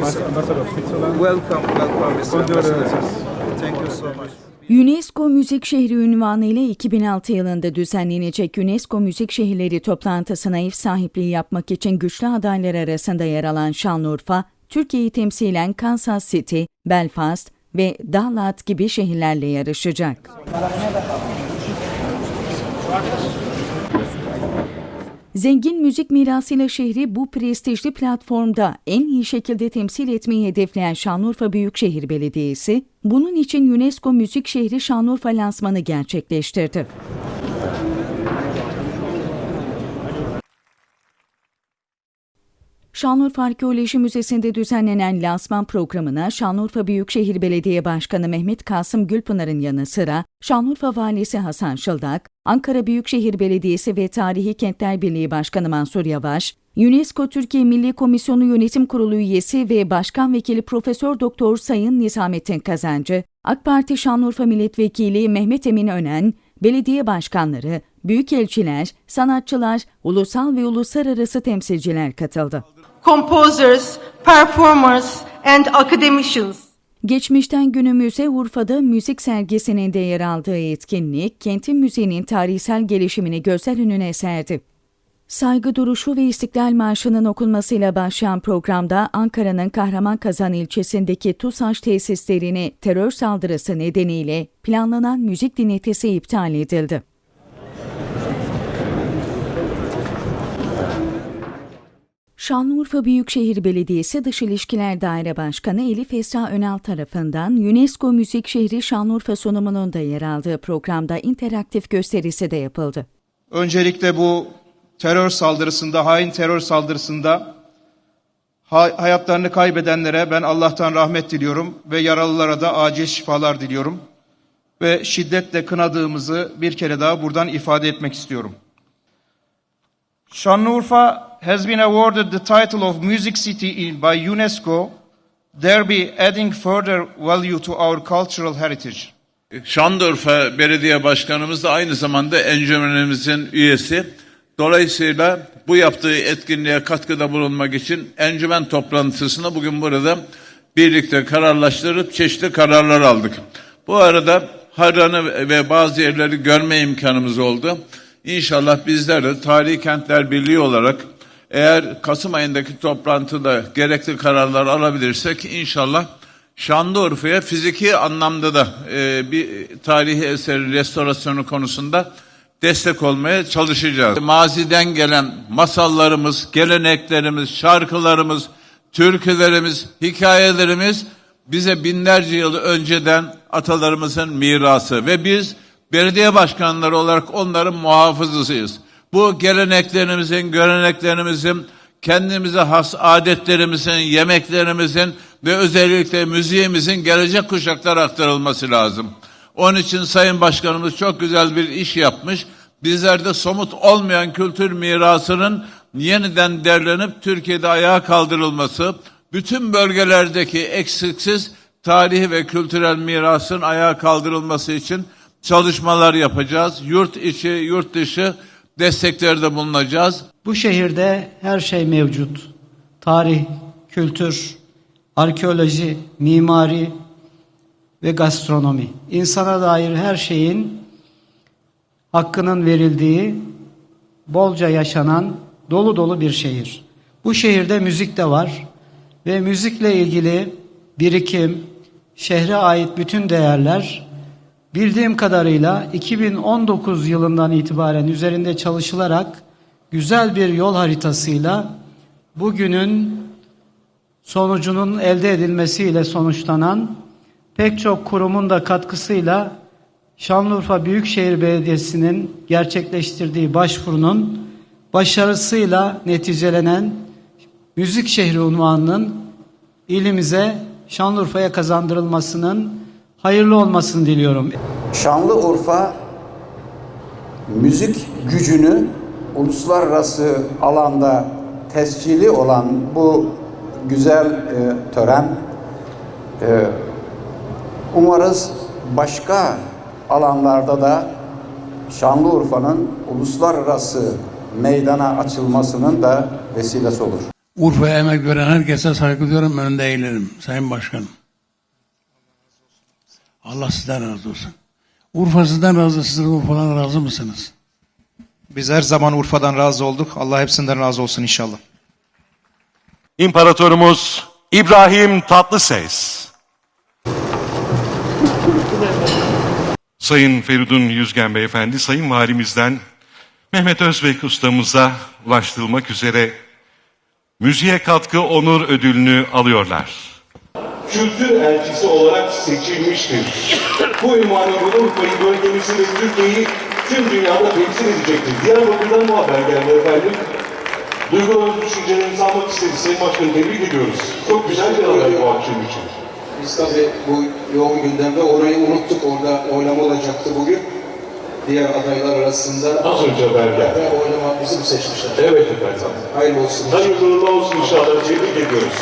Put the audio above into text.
Welcome, welcome, Mr. Bonjour, Ambassador. Thank you so much. UNESCO Müzik Şehri unvanı ile 2006 yılında düzenlenecek UNESCO Müzik Şehirleri toplantısına ev sahipliği yapmak için güçlü adaylar arasında yer alan Şanlıurfa, Türkiye'yi temsilen Kansas City, Belfast ve Dallas gibi şehirlerle yarışacak. Zengin müzik mirasıyla şehri bu prestijli platformda en iyi şekilde temsil etmeyi hedefleyen Şanlıurfa Büyükşehir Belediyesi, bunun için UNESCO Müzik Şehri Şanlıurfa lansmanı gerçekleştirdi. Şanlıurfa Arkeoloji Müzesi'nde düzenlenen lansman programına Şanlıurfa Büyükşehir Belediye Başkanı Mehmet Kasım Gülpınar'ın yanı sıra Şanlıurfa Valisi Hasan Şıldak, Ankara Büyükşehir Belediyesi ve Tarihi Kentler Birliği Başkanı Mansur Yavaş, UNESCO Türkiye Milli Komisyonu Yönetim Kurulu üyesi ve Başkan Vekili Profesör Doktor Sayın Nizamettin Kazancı, AK Parti Şanlıurfa Milletvekili Mehmet Emin Önen, belediye başkanları, büyükelçiler, sanatçılar, ulusal ve uluslararası temsilciler katıldı. Composers, performers, and academicians. Geçmişten günümüze Urfa'da müzik sergisinin de yer aldığı etkinlik, kentin müziğinin tarihsel gelişimini gözler önüne serdi. Saygı duruşu ve İstiklal Marşı'nın okunmasıyla başlayan programda Ankara'nın Kahramanmaraş ilçesindeki TUSAŞ tesislerine terör saldırısı nedeniyle planlanan müzik dinletisi iptal edildi. Şanlıurfa Büyükşehir Belediyesi Dış İlişkiler Daire Başkanı Elif Esra Önal tarafından UNESCO Müzik Şehri Şanlıurfa sunumunun da yer aldığı programda interaktif gösterisi de yapıldı. Öncelikle bu terör saldırısında, hain terör saldırısında ha- hayatlarını kaybedenlere ben Allah'tan rahmet diliyorum ve yaralılara da acil şifalar diliyorum. Ve şiddetle kınadığımızı bir kere daha buradan ifade etmek istiyorum. Şanlıurfa has been awarded the title of Music City in- by UNESCO, thereby adding further value to our cultural heritage. Şanlıurfa Belediye Başkanımız da aynı zamanda encümenimizin üyesi. Dolayısıyla bu yaptığı etkinliğe katkıda bulunmak için encümen toplantısını bugün burada birlikte kararlaştırıp çeşitli kararlar aldık. Bu arada Harran'ı ve bazı yerleri görme imkanımız oldu. İnşallah bizler de Tarihi Kentler Birliği olarak eğer Kasım ayındaki toplantıda gerekli kararlar alabilirsek inşallah Şanlıurfa'ya fiziki anlamda da e, bir tarihi eserin restorasyonu konusunda destek olmaya çalışacağız. Maziden gelen masallarımız, geleneklerimiz, şarkılarımız, türkülerimiz, hikayelerimiz bize binlerce yıl önceden atalarımızın mirası ve biz belediye başkanları olarak onların muhafızısıyız. Bu geleneklerimizin, göreneklerimizin, kendimize has adetlerimizin, yemeklerimizin ve özellikle müziğimizin gelecek kuşaklara aktarılması lazım. Onun için Sayın Başkanımız çok güzel bir iş yapmış. Bizler de somut olmayan kültür mirasının yeniden derlenip Türkiye'de ayağa kaldırılması, bütün bölgelerdeki eksiksiz tarihi ve kültürel mirasın ayağa kaldırılması için çalışmalar yapacağız. Yurt içi, yurt dışı desteklerde bulunacağız. Bu şehirde her şey mevcut. Tarih, kültür, arkeoloji, mimari ve gastronomi. İnsana dair her şeyin hakkının verildiği, bolca yaşanan, dolu dolu bir şehir. Bu şehirde müzik de var ve müzikle ilgili birikim, şehre ait bütün değerler bildiğim kadarıyla 2019 yılından itibaren üzerinde çalışılarak güzel bir yol haritasıyla bugünün sonucunun elde edilmesiyle sonuçlanan pek çok kurumun da katkısıyla Şanlıurfa Büyükşehir Belediyesi'nin gerçekleştirdiği başvurunun başarısıyla neticelenen Müzik Şehri unvanının ilimize Şanlıurfa'ya kazandırılmasının hayırlı olmasını diliyorum. Şanlıurfa müzik gücünü uluslararası alanda tescili olan bu güzel e, tören e, umarız başka alanlarda da Şanlıurfa'nın uluslararası meydana açılmasının da vesilesi olur. Urfa'ya emek veren herkese saygı duyuyorum, önünde eğilirim Sayın Başkanım. Allah sizden razı olsun. Urfa sizden razı, siz de Urfa'dan razı mısınız? Biz her zaman Urfa'dan razı olduk. Allah hepsinden razı olsun inşallah. İmparatorumuz İbrahim Tatlıses. Sayın Feridun Yüzgen Beyefendi, Sayın Valimizden Mehmet Özbek ustamıza ulaştırılmak üzere müziğe katkı onur ödülünü alıyorlar. Kültür elçisi olarak seçilmiştir. Bu ünvanı Urfa'yı, bölgemizi ve Türkiye'yi tüm dünyada temsil edecektir. Diyarbakır'dan bu haber geldi efendim. Duygularınızı, düşüncelerinizi almak isteriz. Sayın Başkanım tebrik ediyoruz. Çok güzel bir haber bu akşam için. Biz tabii bu yoğun gündemde orayı unuttuk. Orada oylama olacaktı bugün. Diğer adaylar arasında Az önce haber geldi. ve oylama bizim seçmişler. Evet efendim. Hayırlı olsun. Hayırlı olsun inşallah. Tebrik ediyoruz.